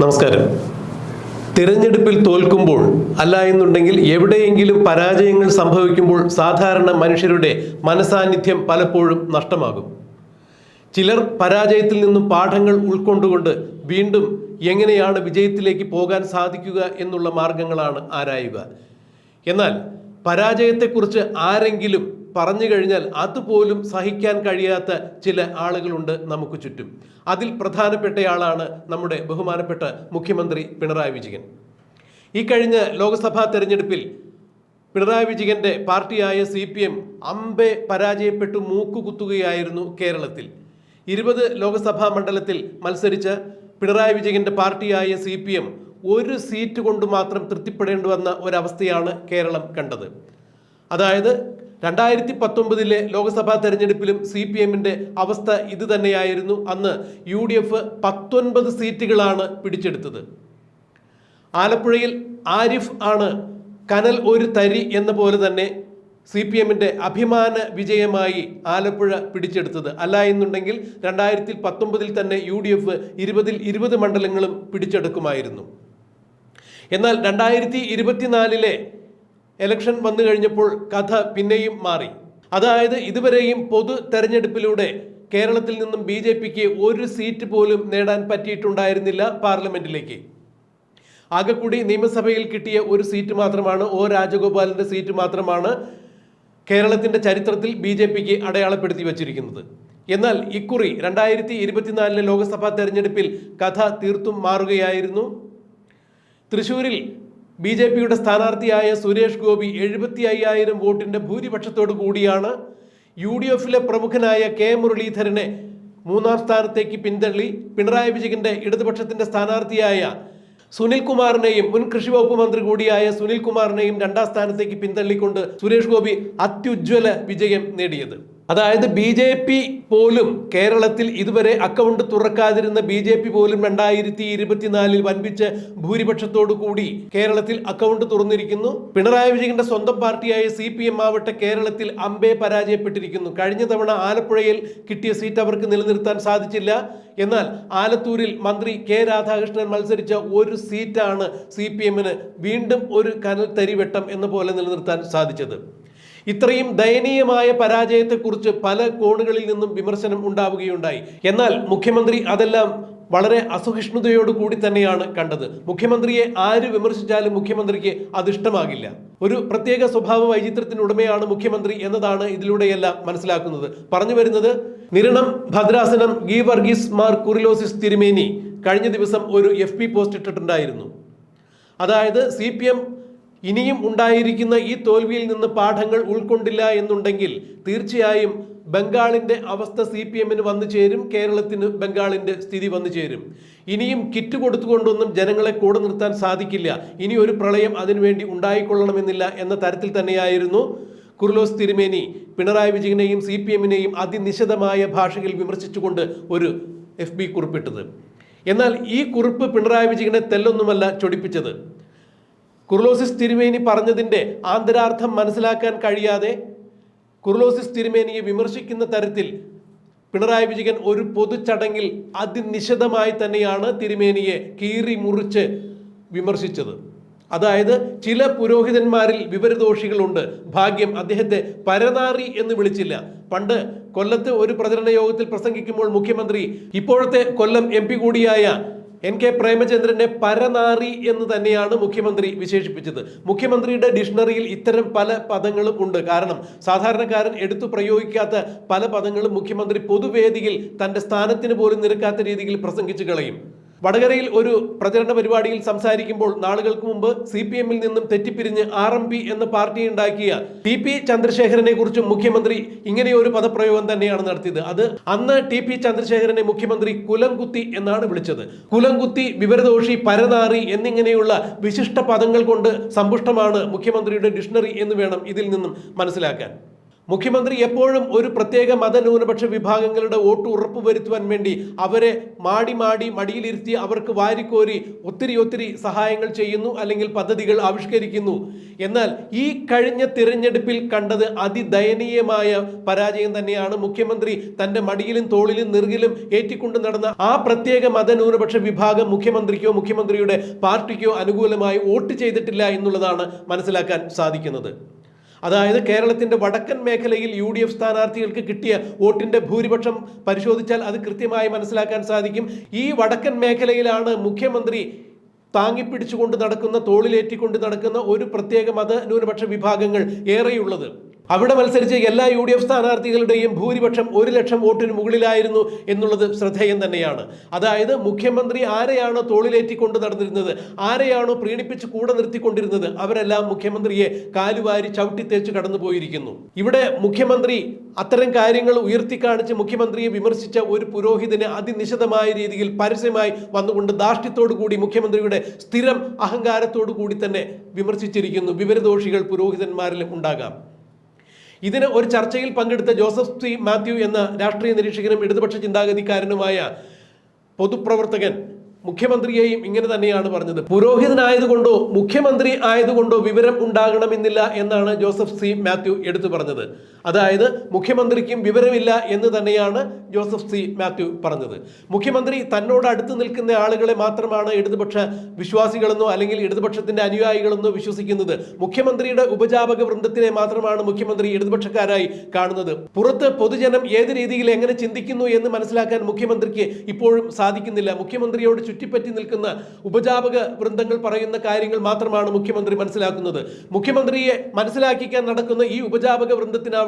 നമസ്കാരം. തിരഞ്ഞെടുപ്പിൽ തോൽക്കുമ്പോൾ അല്ല എന്നുണ്ടെങ്കിൽ എവിടെയെങ്കിലും പരാജയങ്ങൾ സംഭവിക്കുമ്പോൾ സാധാരണ മനുഷ്യരുടെ മനസാന്നിധ്യം പലപ്പോഴും നഷ്ടമാകും. ചിലർ പരാജയത്തിൽ നിന്നും പാഠങ്ങൾ ഉൾക്കൊണ്ടുകൊണ്ട് വീണ്ടും എങ്ങനെയാണ് വിജയത്തിലേക്ക് പോകാൻ സാധിക്കുക എന്നുള്ള മാർഗങ്ങളാണ് ആരായുക. എന്നാൽ പരാജയത്തെക്കുറിച്ച് ആരെങ്കിലും പറഞ്ഞു കഴിഞ്ഞാൽ അതുപോലും സഹിക്കാൻ കഴിയാത്ത ചില ആളുകളുണ്ട് നമുക്ക് ചുറ്റും. അതിൽ പ്രധാനപ്പെട്ടയാളാണ് നമ്മുടെ ബഹുമാനപ്പെട്ട മുഖ്യമന്ത്രി പിണറായി വിജയൻ. ഈ കഴിഞ്ഞ ലോക്സഭാ തെരഞ്ഞെടുപ്പിൽ പിണറായി വിജയന്റെ പാർട്ടിയായ സി പി എം അമ്പെ പരാജയപ്പെട്ടു മൂക്കുകുത്തുകയായിരുന്നു കേരളത്തിൽ. ഇരുപത് ലോക്സഭാ മണ്ഡലത്തിൽ മത്സരിച്ച പിണറായി വിജയന്റെ പാർട്ടിയായ സി പി എം ഒരു സീറ്റ് കൊണ്ട് മാത്രം തൃപ്തിപ്പെടേണ്ടി വന്ന ഒരവസ്ഥയാണ് കേരളം കണ്ടത്. അതായത് രണ്ടായിരത്തി പത്തൊമ്പതിലെ ലോക്സഭാ തെരഞ്ഞെടുപ്പിലും സി പി എമ്മിന്റെ അവസ്ഥ ഇത് തന്നെയായിരുന്നു അന്ന് യു ഡി എഫ് പത്തൊൻപത് സീറ്റുകളാണ് പിടിച്ചെടുത്തത്. ആലപ്പുഴയിൽ ആരിഫ് ആണ് കനൽ ഒരു തരി എന്ന പോലെ തന്നെ സി പി എമ്മിന്റെ അഭിമാന വിജയമായി ആലപ്പുഴ പിടിച്ചെടുത്തത്. അല്ല എന്നുണ്ടെങ്കിൽ രണ്ടായിരത്തി പത്തൊമ്പതിൽ തന്നെ യു ഡി എഫ് ഇരുപതിൽ ഇരുപത് മണ്ഡലങ്ങളും പിടിച്ചെടുക്കുമായിരുന്നു. എന്നാൽ രണ്ടായിരത്തി ഇരുപത്തിനാലിലെ ഇലക്ഷൻ വന്നു കഴിഞ്ഞപ്പോൾ കഥ പിന്നെയും മാറി. അതായത് ഇതുവരെയും പൊതു തെരഞ്ഞെടുപ്പിലൂടെ കേരളത്തിൽ നിന്നും ബി ജെ പിക്ക് ഒരു സീറ്റ് പോലും നേടാൻ പറ്റിയിട്ടുണ്ടായിരുന്നില്ല പാർലമെന്റിലേക്ക്. ആകെക്കൂടി നിയമസഭയിൽ കിട്ടിയ ഒരു സീറ്റ് മാത്രമാണ് ഒ രാജഗോപാലിന്റെ സീറ്റ് മാത്രമാണ് കേരളത്തിന്റെ ചരിത്രത്തിൽ ബി ജെ പിക്ക് അടയാളപ്പെടുത്തി വച്ചിരിക്കുന്നത്. എന്നാൽ ഇക്കുറി രണ്ടായിരത്തി ഇരുപത്തിനാലിലെ ലോക്സഭാ തെരഞ്ഞെടുപ്പിൽ കഥ തീർത്തും മാറുകയായിരുന്നു. തൃശൂരിൽ ബി ജെ പിയുടെ സ്ഥാനാർത്ഥിയായ സുരേഷ് ഗോപി എഴുപത്തി അയ്യായിരം വോട്ടിന്റെ ഭൂരിപക്ഷത്തോടു കൂടിയാണ് യു ഡി എഫിലെ പ്രമുഖനായ കെ മുരളീധരനെ മൂന്നാം സ്ഥാനത്തേക്ക് പിന്തള്ളി പിണറായി വിജയന്റെ ഇടതുപക്ഷത്തിന്റെ സ്ഥാനാർത്ഥിയായ സുനിൽ കുമാറിനെയും മുൻ കൃഷി വകുപ്പ് മന്ത്രി കൂടിയായ സുനിൽ കുമാറിനെയും രണ്ടാം സ്ഥാനത്തേക്ക് പിന്തള്ളിക്കൊണ്ട് സുരേഷ് ഗോപി അത്യുജ്വല വിജയം നേടിയത്. അതായത് ബി ജെ പി പോലും കേരളത്തിൽ ഇതുവരെ അക്കൗണ്ട് തുറക്കാതിരുന്ന ബി ജെ പി പോലും രണ്ടായിരത്തി ഇരുപത്തിനാലിൽ വൻപിച്ച ഭൂരിപക്ഷത്തോടു കൂടി കേരളത്തിൽ അക്കൗണ്ട് തുറന്നിരിക്കുന്നു. പിണറായി വിജയന്റെ സ്വന്തം പാർട്ടിയായ സി പി എം ആവട്ടെ കേരളത്തിൽ അമ്പെ പരാജയപ്പെട്ടിരിക്കുന്നു. കഴിഞ്ഞ തവണ ആലപ്പുഴയിൽ കിട്ടിയ സീറ്റ് അവർക്ക് നിലനിർത്താൻ സാധിച്ചില്ല. എന്നാൽ ആലത്തൂരിൽ മന്ത്രി കെ രാധാകൃഷ്ണൻ മത്സരിച്ച ഒരു സീറ്റാണ് സി പി എമ്മിന് വീണ്ടും ഒരു കനൽ തരിവെട്ടം എന്ന പോലെ നിലനിർത്താൻ സാധിച്ചത്. ഇത്രയും ദയനീയമായ പരാജയത്തെക്കുറിച്ച് പല കോണുകളിൽ നിന്നും വിമർശനം ഉണ്ടാവുകയുണ്ടായി. എന്നാൽ മുഖ്യമന്ത്രി അതെല്ലാം വളരെ അസഹിഷ്ണുതയോട് കൂടി തന്നെയാണ് കണ്ടത്. മുഖ്യമന്ത്രിയെ ആര് വിമർശിച്ചാലും മുഖ്യമന്ത്രിക്ക് അതിഷ്ടമാകില്ല. ഒരു പ്രത്യേക സ്വഭാവ വൈചിത്രത്തിനുടമയാണ് മുഖ്യമന്ത്രി എന്നതാണ് ഇതിലൂടെയെല്ലാം മനസ്സിലാക്കുന്നത്. പറഞ്ഞു വരുന്നത് നിരണം ഭദ്രാസനം ഗീ വർഗീസ് മാർ കുറിലോസിസ് തിരുമേനി കഴിഞ്ഞ ദിവസം ഒരു എഫ് പോസ്റ്റ് ഇട്ടിട്ടുണ്ടായിരുന്നു. അതായത് സി പി എം ഇനിയും ഉണ്ടായിരിക്കുന്ന ഈ തോൽവിയിൽ നിന്ന് പാഠങ്ങൾ ഉൾക്കൊണ്ടില്ല എന്നുണ്ടെങ്കിൽ തീർച്ചയായും ബംഗാളിന്റെ അവസ്ഥ സി പി എമ്മിന് വന്നു ചേരും കേരളത്തിന് ബംഗാളിന്റെ സ്ഥിതി വന്നു ചേരും. ഇനിയും കിറ്റ് കൊടുത്തുകൊണ്ടൊന്നും ജനങ്ങളെ കൂടെ നിർത്താൻ സാധിക്കില്ല. ഇനി ഒരു പ്രളയം അതിനുവേണ്ടി ഉണ്ടായിക്കൊള്ളണമെന്നില്ല എന്ന തരത്തിൽ തന്നെയായിരുന്നു കുർലോസ് തിരുമേനി. പിണറായി വിജയനെയും സി പി എമ്മിനെയും അതിനിശിതമായ ഭാഷയിൽ വിമർശിച്ചുകൊണ്ട് ഒരു എഫ് ബി കുറിപ്പിട്ടത്. എന്നാൽ ഈ കുറിപ്പ് പിണറായി വിജയനെ തെല്ലൊന്നുമല്ല ചൊടിപ്പിച്ചത്. കുർലോസിസ് തിരുമേനി പറഞ്ഞതിന്റെ ആന്തരാർത്ഥം മനസ്സിലാക്കാൻ കഴിയാതെ കുർലോസിസ് തിരുമേനിയെ വിമർശിക്കുന്ന തരത്തിൽ പിണറായി വിജയൻ ഒരു പൊതുചടങ്ങിൽ അതിനിശിതമായി തന്നെയാണ് തിരുമേനിയെ കീറി മുറിച്ച് വിമർശിച്ചത്. അതായത് ചില പുരോഹിതന്മാരിൽ വിവരദോഷികളുണ്ട്. ഭാഗ്യം അദ്ദേഹത്തെ പരനാറി എന്ന് വിളിച്ചില്ല. പണ്ട് കൊല്ലത്ത് ഒരു പ്രചരണ യോഗത്തിൽ പ്രസംഗിക്കുമ്പോൾ മുഖ്യമന്ത്രി ഇപ്പോഴത്തെ കൊല്ലം എം കൂടിയായ എൻ കെ പ്രേമചന്ദ്രനെ പരനാറി എന്ന് തന്നെയാണ് മുഖ്യമന്ത്രി വിശേഷിപ്പിച്ചത്. മുഖ്യമന്ത്രിയുടെ ഡിക്ഷണറിയിൽ ഇത്തരം പല പദങ്ങളും ഉണ്ട്. കാരണം സാധാരണക്കാരൻ എടുത്തു പ്രയോഗിക്കാത്ത പല പദങ്ങളും മുഖ്യമന്ത്രി പൊതുവേദിയിൽ തന്റെ സ്ഥാനത്തിന് പോലും നിരക്കാത്ത രീതിയിൽ പ്രസംഗിച്ചു കളയും. വടകരയിൽ ഒരു പ്രചരണ പരിപാടിയിൽ സംസാരിക്കുമ്പോൾ നാളുകൾക്ക് മുമ്പ് സി പി എമ്മിൽ നിന്നും തെറ്റിപ്പിരിഞ്ഞ് ആർ എം പി എന്ന പാർട്ടി ഉണ്ടാക്കിയ ടി പി ചന്ദ്രശേഖരനെ കുറിച്ചും മുഖ്യമന്ത്രി ഇങ്ങനെ ഒരു പദപ്രയോഗം തന്നെയാണ് നടത്തിയത്. അത് അന്ന് ടി പി ചന്ദ്രശേഖരനെ മുഖ്യമന്ത്രി കുലംകുത്തി എന്നാണ് വിളിച്ചത്. കുലംകുത്തി വിവരദോഷി പരനാറി എന്നിങ്ങനെയുള്ള വിശിഷ്ട പദങ്ങൾ കൊണ്ട് സമ്പുഷ്ടമാണ് മുഖ്യമന്ത്രിയുടെ ഡിക്ഷണറി എന്ന് വേണം ഇതിൽ നിന്നും മനസ്സിലാക്കാൻ. മുഖ്യമന്ത്രി എപ്പോഴും ഒരു പ്രത്യേക മതന്യൂനപക്ഷ വിഭാഗങ്ങളുടെ വോട്ട് ഉറപ്പുവരുത്തുവാൻ വേണ്ടി അവരെ മാടി മാടി മടിയിലിരുത്തി അവർക്ക് വാരിക്കോരി ഒത്തിരി ഒത്തിരി സഹായങ്ങൾ ചെയ്യുന്നു അല്ലെങ്കിൽ പദ്ധതികൾ ആവിഷ്കരിക്കുന്നു. എന്നാൽ ഈ കഴിഞ്ഞ തിരഞ്ഞെടുപ്പിൽ കണ്ടത് അതിദയനീയമായ പരാജയം തന്നെയാണ് മുഖ്യമന്ത്രി തന്റെ മടിയിലും തോളിലും നിറുകിലും ഏറ്റിക്കൊണ്ട് നടന്ന ആ പ്രത്യേക മതന്യൂനപക്ഷ വിഭാഗം മുഖ്യമന്ത്രിക്കോ മുഖ്യമന്ത്രിയുടെ പാർട്ടിക്കോ അനുകൂലമായി വോട്ട് ചെയ്തിട്ടില്ല എന്നുള്ളതാണ് മനസ്സിലാക്കാൻ സാധിക്കുന്നത്. അതായത് കേരളത്തിന്റെ വടക്കൻ മേഖലയിൽ യു ഡി എഫ് സ്ഥാനാർത്ഥികൾക്ക് കിട്ടിയ വോട്ടിന്റെ ഭൂരിപക്ഷം പരിശോധിച്ചാൽ അത് കൃത്യമായി മനസ്സിലാക്കാൻ സാധിക്കും. ഈ വടക്കൻ മേഖലയിലാണ് മുഖ്യമന്ത്രി താങ്ങിപ്പിടിച്ചുകൊണ്ട് നടക്കുന്ന തോളിലേറ്റിക്കൊണ്ട് നടക്കുന്ന ഒരു പ്രത്യേക മത ന്യൂനപക്ഷ വിഭാഗങ്ങൾ ഏറെയുള്ളത്. അവിടെ മത്സരിച്ച എല്ലാ യു ഡി എഫ് സ്ഥാനാർത്ഥികളുടെയും ഭൂരിപക്ഷം ഒരു ലക്ഷം വോട്ടിന് മുകളിലായിരുന്നു എന്നുള്ളത് ശ്രദ്ധേയം തന്നെയാണ്. അതായത് മുഖ്യമന്ത്രി ആരെയാണോ തോളിലേറ്റിക്കൊണ്ട് നടന്നിരുന്നത് ആരെയാണോ പ്രീണിപ്പിച്ച് കൂടെ നിർത്തിക്കൊണ്ടിരുന്നത് അവരെല്ലാം മുഖ്യമന്ത്രിയെ കാലുവാരി ചവിട്ടിത്തേച്ച് കടന്നുപോയിരിക്കുന്നു. ഇവിടെ മുഖ്യമന്ത്രി അത്തരം കാര്യങ്ങൾ ഉയർത്തിക്കാണിച്ച് മുഖ്യമന്ത്രിയെ വിമർശിച്ച ഒരു പുരോഹിതനെ അതിനിശിതമായ രീതിയിൽ പരസ്യമായി വന്നുകൊണ്ട് ദാഷ്ട്യത്തോടു കൂടി മുഖ്യമന്ത്രിയുടെ സ്ഥിരം അഹങ്കാരത്തോടു കൂടി തന്നെ വിമർശിച്ചിരിക്കുന്നു. വിവരദോഷികൾ പുരോഹിതന്മാരിലും ഉണ്ടാകാം. ഇതിന് ഒരു ചർച്ചയിൽ പങ്കെടുത്ത ജോസഫ് സി മാത്യു എന്ന രാഷ്ട്രീയ നിരീക്ഷകനും ഇടതുപക്ഷ ചിന്താഗതിക്കാരനുമായ പൊതുപ്രവർത്തകൻ മുഖ്യമന്ത്രിയെയും ഇങ്ങനെ തന്നെയാണ് പറഞ്ഞത്. പുരോഹിതനായതുകൊണ്ടോ മുഖ്യമന്ത്രി ആയതുകൊണ്ടോ വിവരം ഉണ്ടാകണമെന്നില്ല എന്നാണ് ജോസഫ് സി മാത്യു എടുത്തു പറഞ്ഞത്. അതായത് മുഖ്യമന്ത്രിക്കും വിവരമില്ല എന്ന് തന്നെയാണ് ജോസഫ് സി മാത്യു പറഞ്ഞത്. മുഖ്യമന്ത്രി തന്നോട് അടുത്ത് നിൽക്കുന്ന ആളുകളെ മാത്രമാണ് ഇടതുപക്ഷ വിശ്വാസികളെന്നോ അല്ലെങ്കിൽ ഇടതുപക്ഷത്തിന്റെ അനുയായികളെന്നോ വിശ്വസിക്കുന്നത്. മുഖ്യമന്ത്രിയുടെ ഉപജാപക വൃന്ദത്തിനെ മാത്രമാണ് മുഖ്യമന്ത്രി ഇടതുപക്ഷക്കാരായി കാണുന്നത്. പുറത്ത് പൊതുജനം ഏത് രീതിയിൽ എങ്ങനെ ചിന്തിക്കുന്നു എന്ന് മനസ്സിലാക്കാൻ മുഖ്യമന്ത്രിക്ക് ഇപ്പോഴും സാധിക്കുന്നില്ല. മുഖ്യമന്ത്രിയോട് ചുറ്റിപ്പറ്റി നിൽക്കുന്ന ഉപജാപക വൃന്ദങ്ങൾ പറയുന്ന കാര്യങ്ങൾ മാത്രമാണ് മുഖ്യമന്ത്രി മനസ്സിലാക്കുന്നത്. മുഖ്യമന്ത്രിയെ മനസ്സിലാക്കിക്കാൻ നടക്കുന്ന ഈ ഉപജാപക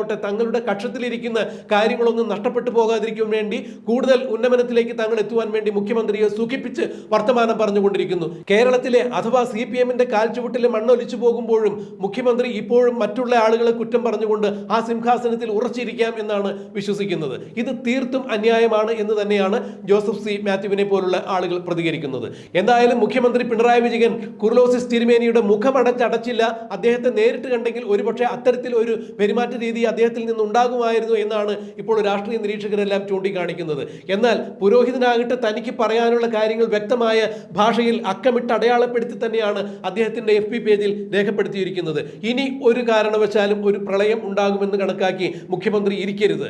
വൃന്ദത്തിനാവട്ടെ തങ്ങളുടെ കക്ഷത്തിലിരിക്കുന്ന കാര്യങ്ങളൊന്നും നഷ്ടപ്പെട്ടു പോകാതിരിക്കാൻ വേണ്ടി കൂടുതൽ ഉന്നമനത്തിലേക്ക് തങ്ങൾ എത്തുവാൻ വേണ്ടി മുഖ്യമന്ത്രിയെ സൂഖിപ്പിച്ച് വർത്തമാനം പറഞ്ഞുകൊണ്ടിരിക്കുന്നു. കേരളത്തിലെ അഥവാ സി പി എമ്മിന്റെ കാൽച്ചുവട്ടിലെ മണ്ണൊലിച്ചു പോകുമ്പോഴും മുഖ്യമന്ത്രി ഇപ്പോഴും മറ്റുള്ള ആളുകളെ കുറ്റം പറഞ്ഞുകൊണ്ട് ആ സിംഹാസനത്തിൽ ഉറച്ചിരിക്കാം എന്നാണ് വിശ്വസിക്കുന്നത്. ഇത് തീർത്തും അന്യായമാണ് എന്ന് തന്നെയാണ് ജോസഫ് സി മാത്യുവിനെ പോലുള്ള ആളുകൾ പ്രതികരിക്കുന്നത്. എന്തായാലും മുഖ്യമന്ത്രി പിണറായി വിജയൻ കുർലോസിസ് തിരുമേനിയുടെ മുഖമടച്ചടച്ചില്ല. അദ്ദേഹത്തെ നേരിട്ട് കണ്ടെങ്കിൽ ഒരുപക്ഷെ അത്തരത്തിൽ ഒരു പെരുമാറ്റ രീതി അദ്ദേഹത്തിൽ നിന്ന് ഉണ്ടാകുമായിരുന്നു എന്നാണ് ഇപ്പോൾ രാഷ്ട്രീയ നിരീക്ഷകരെല്ലാം ചൂണ്ടിക്കാണിക്കുന്നത്. എന്നാൽ പുരോഹിതനാകട്ടെ തനിക്ക് പറയാനുള്ള കാര്യങ്ങൾ വ്യക്തമായ ഭാഷയിൽ അക്കമിട്ട് അടയാളപ്പെടുത്തി തന്നെയാണ് അദ്ദേഹത്തിന്റെ എഫ് പി പേജിൽ രേഖപ്പെടുത്തിയിരിക്കുന്നത്. ഇനി ഒരു കാരണവശാലും ഒരു പ്രളയം ഉണ്ടാകുമെന്ന് കണക്കാക്കി മുഖ്യമന്ത്രി ഇരിക്കരുത്.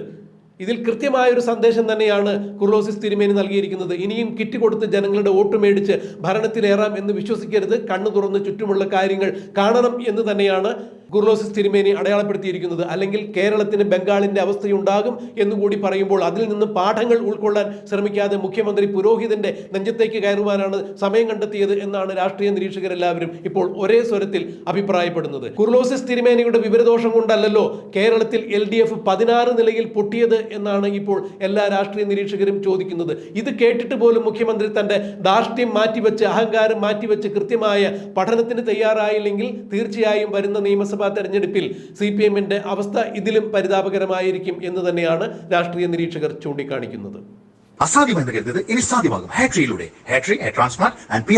ഇതിൽ കൃത്യമായ ഒരു സന്ദേശം തന്നെയാണ് കുർലോസിസ് തിരുമേനി നൽകിയിരിക്കുന്നത്. ഇനിയും കിറ്റ് കൊടുത്ത് ജനങ്ങളുടെ വോട്ട് മേടിച്ച് ഭരണത്തിലേറാം എന്ന് വിശ്വസിക്കരുത്. കണ്ണു തുറന്ന് ചുറ്റുമുള്ള കാര്യങ്ങൾ കാണണം എന്ന് തന്നെയാണ് കുർലോസിസ് തിരുമേനി അടയാളപ്പെടുത്തിയിരിക്കുന്നത് അല്ലെങ്കിൽ കേരളത്തിന് ബംഗാളിന്റെ അവസ്ഥയുണ്ടാകും എന്നുകൂടി പറയുമ്പോൾ അതിൽ നിന്ന് പാഠങ്ങൾ ഉൾക്കൊള്ളാൻ ശ്രമിക്കാതെ മുഖ്യമന്ത്രി പുരോഹിതന്റെ നെഞ്ചത്തേക്ക് കയറുവാനാണ് സമയം കണ്ടെത്തിയത് എന്നാണ് രാഷ്ട്രീയ നിരീക്ഷകരെല്ലാവരും ഇപ്പോൾ ഒരേ സ്വരത്തിൽ അഭിപ്രായപ്പെടുന്നത്. കുർലോസിസ് തിരുമേനിയുടെ വിവരദോഷം കൊണ്ടല്ലല്ലോ കേരളത്തിൽ എൽ ഡി എഫ് പതിനാറ് നിലയിൽ പൊട്ടിയത് എന്നാണ് ഇപ്പോൾ എല്ലാ രാഷ്ട്രീയ നിരീക്ഷകരും ചോദിക്കുന്നത്. ഇത് കേട്ടിട്ട് പോലും മുഖ്യമന്ത്രി തന്റെ ധാർഷ്ട്യം മാറ്റിവെച്ച് അഹങ്കാരം മാറ്റിവെച്ച് കൃത്യമായ പഠനത്തിന് തയ്യാറായില്ലെങ്കിൽ തീർച്ചയായും വരുന്ന നിയമസഭാ തെരഞ്ഞെടുപ്പിൽ സി പി എമ്മിന്റെ അവസ്ഥ ഇതിലും പരിതാപകരമായിരിക്കും എന്ന് തന്നെയാണ് രാഷ്ട്രീയ നിരീക്ഷകർ ചൂണ്ടിക്കാണിക്കുന്നത്. അസാധ്യമെന്ന് കരുതത് ഇനി സാധ്യമാകും. ഹാട്രിയിലൂടെ ഹാട്രി ഹെയർ ആൻഡ് പി